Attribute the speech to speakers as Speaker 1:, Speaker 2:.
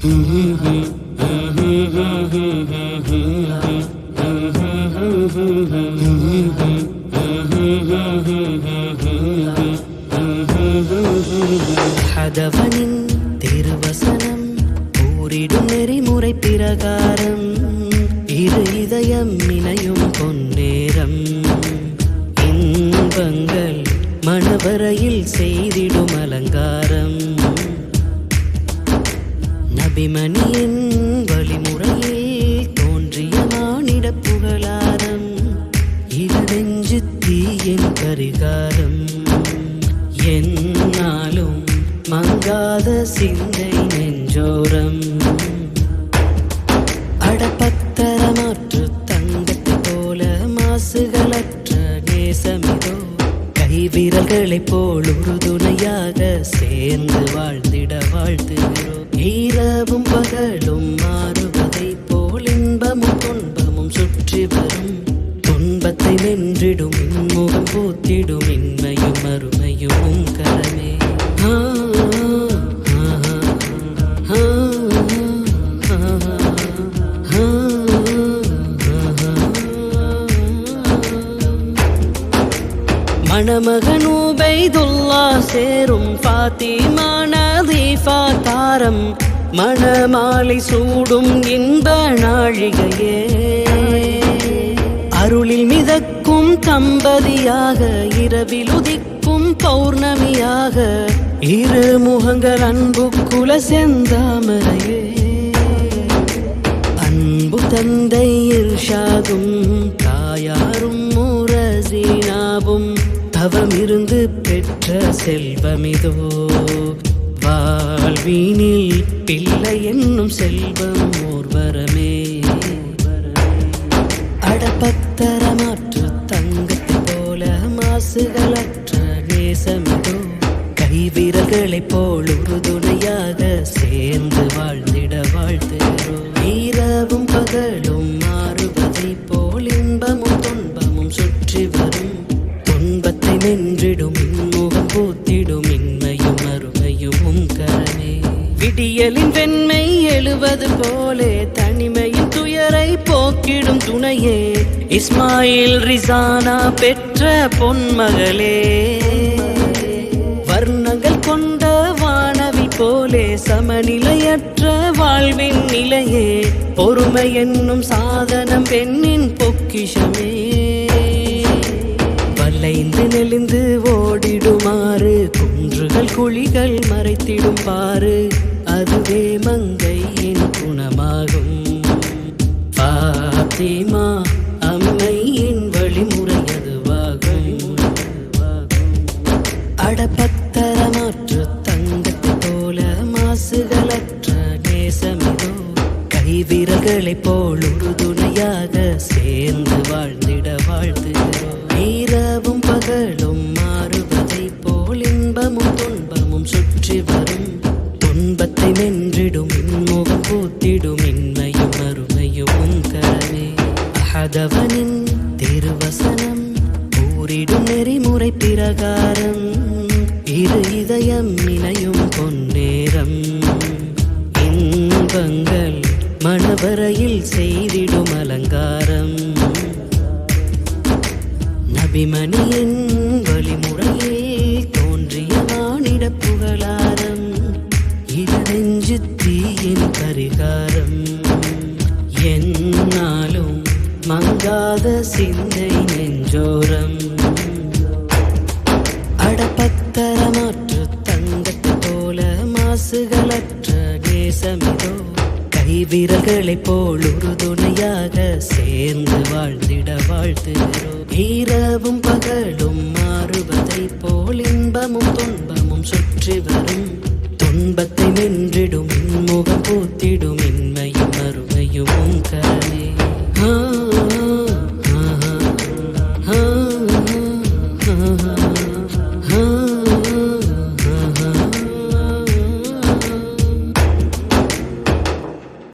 Speaker 1: ஹதவனின் திருவசனம் கூறிடும் நெறிமுறை பிரகாரம். இரு இதயம் இணையும் பொன்னேரம். இன்பங்கள் மணவரையில் செய்திடும் அலங்காரம். நபிமணியின் வழிமுறையில் தோன்றிய மானிட புகழாரம். இது தீயின் பரிகாரம் என்னாலும் மங்காத சிந்தை நெஞ்சோரம். அடப்பத்தரமாற்று தங்கத்தை போல மாசுகளற்ற நேசமிதோ. கைவிரல்களைப் போல் உறுதுணையாக சேர்ந்து வாழ்ந்திட வாழ்த்துகிறோம். இரவும் பகலும் மாறுவதைப் போல் இன்பமும் துன்பமும் சுற்றி வரும். துன்பத்தை வென்றிடும் இன்முகம் பூத்திடும் இன்மையும் அருமையும் கர மணமகன் உபைதுல்லா சேரும் ஃபாத்திமா நதீஃபா தாரம் மணமாலை சூடும் இன்ப நாழிகையே. அருளில் மிதக்கும் தம்பதியாக இரவில் உதிக்கும் பௌர்ணமியாக இரு முகங்கள் அன்பு குல செந்தாமரையே. அன்பு தந்தை இர்ஷாதும் தாயாரும் முரசீனாவும் தவமிருந்து பெற்ற செல்வமிதோ. வாழ்வீனில் பிள்ளை என்னும் செல்வம் ஓர்வரமே அடபக்தரமாற்று தங்கத்தை போல மாசுகளற்ற நேசமிதோ. கைவிரல்களைப் போல் உறுதுணையாக நின்றிடும் முகம் பூத்திடும் இன்மையும் அருமையும் உம் கரமே விடியலின் வெண்மை எழுவது போலே தனிமையின் துயரை போக்கிடும் துணையே. இஸ்மாயில் ரிசானா பெற்ற பொன்மகளே. வர்ணங்கள் கொண்ட வானவி போலே சமநிலையற்ற வாழ்வின் நிலையே. பொறுமை என்னும் சாதனம் பெண்ணின் பொக்கிஷமே. வளைந்து நெளிந்து ஓடிடுமாறு. குன்றுகள் குழிகள் மறைத்திடும் பாரு அதுவே மங்கையின் குணமாகும். பாத்திமா அம்மையின் வழிமுறை அதுவாகும். அடப்பத்தரமாற்று தங்கத்தை போல மாசுகளற்ற நேசமிதோ. கைவிரல்களைப் போல் உறுதுணையாக சேர்ந்து வாழ்ந்திட வாழ்த்துகிறோம். இரவும் பகலும் மாறுவதை போல் இன்பமும் துன்பமும் சுற்றி வரும். துன்பத்தை நின்றிடும் இன்முகம் பூத்திடும் இன்மையும் அருமையும் உம் கரமே. அஹதவனின் திருவசனம் கூறிடும் நெறிமுறை பிரகாரம். இரு இதயம் இணையும் பொன்னேரம். இன்பங்கள் மணவரையில் செய்திடும் அலங்காரம். நபிமணியின் வழிமுறையில் தோன்றிய மானிட புகழாரம். இது தீயின் பரிகாரம் என்னாலும் மங்காத சிந்தை நெஞ்சோரம். அடப்பத்தரமாற்று தங்கத்தை போல மாசுகளற்ற போல் உறுதுணையாக வாழ்ந்திட வாழ்த்துகிறோம் இரவும் பகலும் மாறுவதை போல் இன்பமும் துன்பமும் சுற்றி வரும். துன்பத்தை நின்றிடும் முகம் பூத்திடும் இன்மையும் அருமையும் உம்